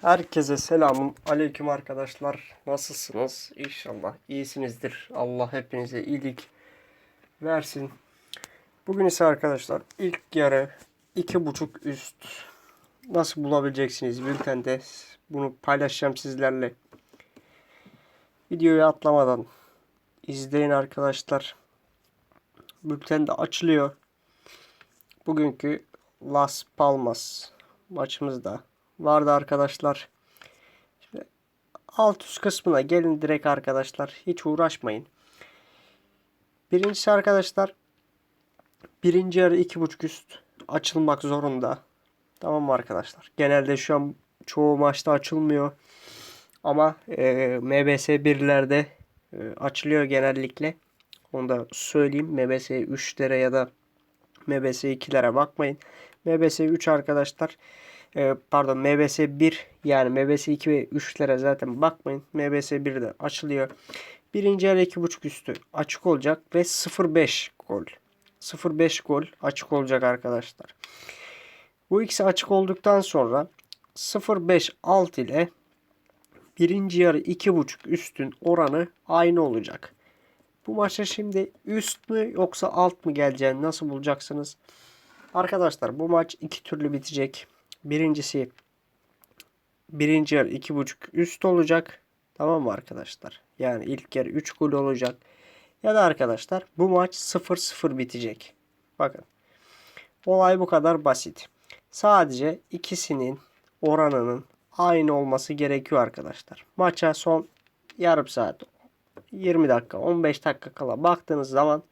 Herkese selamun aleyküm arkadaşlar. Nasılsınız? İnşallah iyisinizdir. Allah hepinize iyilik versin. Bugün ise arkadaşlar ilk yarı iki buçuk üst nasıl bulabileceksiniz bültende bunu paylaşacağım sizlerle. Videoyu atlamadan izleyin arkadaşlar. Bültende açılıyor. Bugünkü Las Palmas maçımızda vardı arkadaşlar. Şimdi alt üst kısmına gelin direkt arkadaşlar. Hiç uğraşmayın. Birincisi arkadaşlar birinci yarı iki buçuk üst açılmak zorunda. Tamam mı arkadaşlar? Genelde şu an çoğu maçta açılmıyor. Ama e, MBS 1'lerde e, açılıyor genellikle. Onu da söyleyeyim. MBS 3'lere ya da MBS 2'lere bakmayın. MBS 3 arkadaşlar e, pardon MBS 1 yani MBS 2 ve 3'lere zaten bakmayın. MBS 1 de açılıyor. Birinci yarı 2.5 üstü açık olacak ve 0.5 gol. 0.5 gol açık olacak arkadaşlar. Bu ikisi açık olduktan sonra 0.5 alt ile birinci yarı 2.5 üstün oranı aynı olacak. Bu maça şimdi üst mü yoksa alt mı geleceğini nasıl bulacaksınız? Arkadaşlar bu maç iki türlü bitecek. Birincisi birinci yarı iki buçuk üst olacak. Tamam mı arkadaşlar? Yani ilk yarı 3 gol olacak. Ya da arkadaşlar bu maç 0-0 bitecek. Bakın. Olay bu kadar basit. Sadece ikisinin oranının aynı olması gerekiyor arkadaşlar. Maça son yarım saat 20 dakika 15 dakika kala baktığınız zaman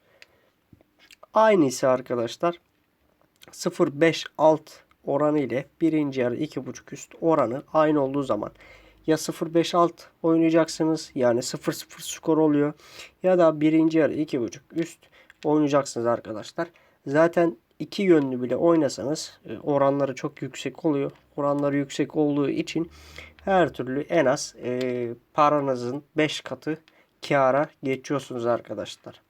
aynısı arkadaşlar 0.5 alt oranı ile birinci yarı 2.5 üst oranı aynı olduğu zaman ya 0.5 alt oynayacaksınız yani 0-0 skor oluyor ya da birinci yarı 2.5 üst oynayacaksınız arkadaşlar. Zaten iki yönlü bile oynasanız e, oranları çok yüksek oluyor. Oranları yüksek olduğu için her türlü en az e, paranızın 5 katı kâra geçiyorsunuz arkadaşlar.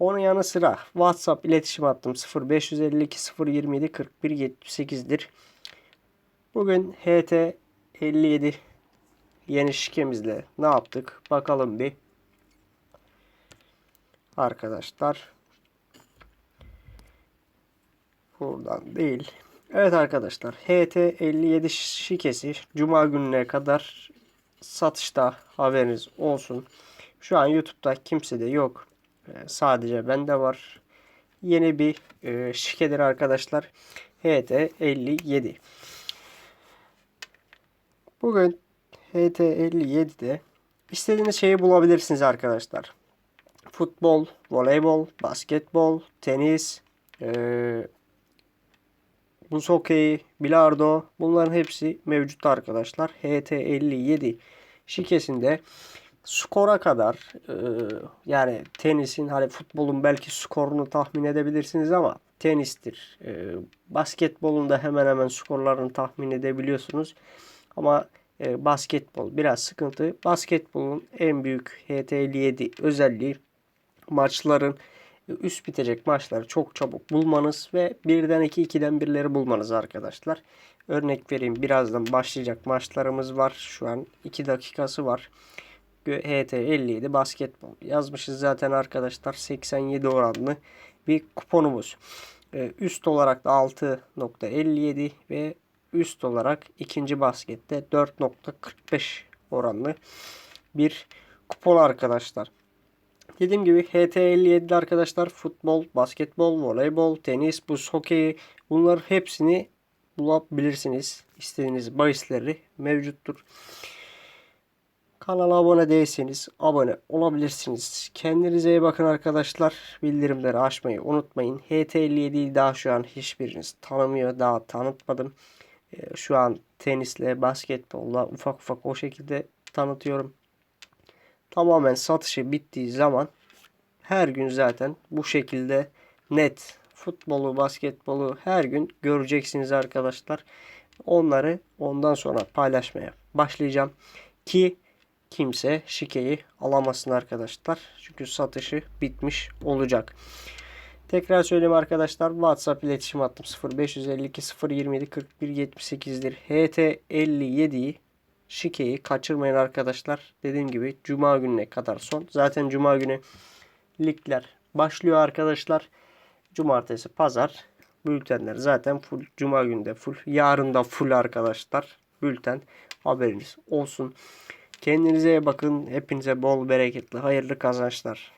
Onun yanı sıra WhatsApp iletişim hattım 0552 027 41 78'dir. Bugün HT 57 yeni şikemizle ne yaptık? Bakalım bir. Arkadaşlar. Buradan değil. Evet arkadaşlar. HT 57 şikesi Cuma gününe kadar satışta haberiniz olsun. Şu an YouTube'da kimse de yok. Ee, sadece bende var. Yeni bir e, şikedir arkadaşlar. HT57. Bugün HT57'de istediğiniz şeyi bulabilirsiniz arkadaşlar. Futbol, voleybol, basketbol, tenis, e, buz hokeyi, bilardo bunların hepsi mevcut arkadaşlar. HT57 şikesinde skora kadar e, yani tenisin hani futbolun belki skorunu tahmin edebilirsiniz ama tenistir. E, basketbolun da hemen hemen skorlarını tahmin edebiliyorsunuz. Ama e, basketbol biraz sıkıntı. Basketbolun en büyük HT57 özelliği maçların üst bitecek maçları çok çabuk bulmanız ve birden iki ikiden birleri bulmanız arkadaşlar. Örnek vereyim birazdan başlayacak maçlarımız var. Şu an 2 dakikası var. HT 57 basketbol yazmışız zaten arkadaşlar 87 oranlı bir kuponumuz. Üst olarak da 6.57 ve üst olarak ikinci baskette 4.45 oranlı bir kupon arkadaşlar. Dediğim gibi HT57'de arkadaşlar futbol, basketbol, voleybol, tenis, buz hokeyi bunlar hepsini bulabilirsiniz. İstediğiniz bahisleri mevcuttur. Kanala abone değilseniz abone olabilirsiniz. Kendinize iyi bakın arkadaşlar. Bildirimleri açmayı unutmayın. HT57'yi daha şu an hiçbiriniz tanımıyor. Daha tanıtmadım. Ee, şu an tenisle, basketbolla ufak ufak o şekilde tanıtıyorum. Tamamen satışı bittiği zaman her gün zaten bu şekilde net futbolu, basketbolu her gün göreceksiniz arkadaşlar. Onları ondan sonra paylaşmaya başlayacağım ki kimse şikeyi alamasın arkadaşlar. Çünkü satışı bitmiş olacak. Tekrar söyleyeyim arkadaşlar. WhatsApp iletişim hattım 0552 027 41 78'dir. HT 57'yi şikeyi kaçırmayın arkadaşlar. Dediğim gibi cuma gününe kadar son. Zaten cuma günü ligler başlıyor arkadaşlar. Cumartesi, pazar bültenler zaten full. Cuma günü full. Yarın da full arkadaşlar. Bülten haberiniz olsun. Kendinize bakın. Hepinize bol bereketli, hayırlı kazançlar.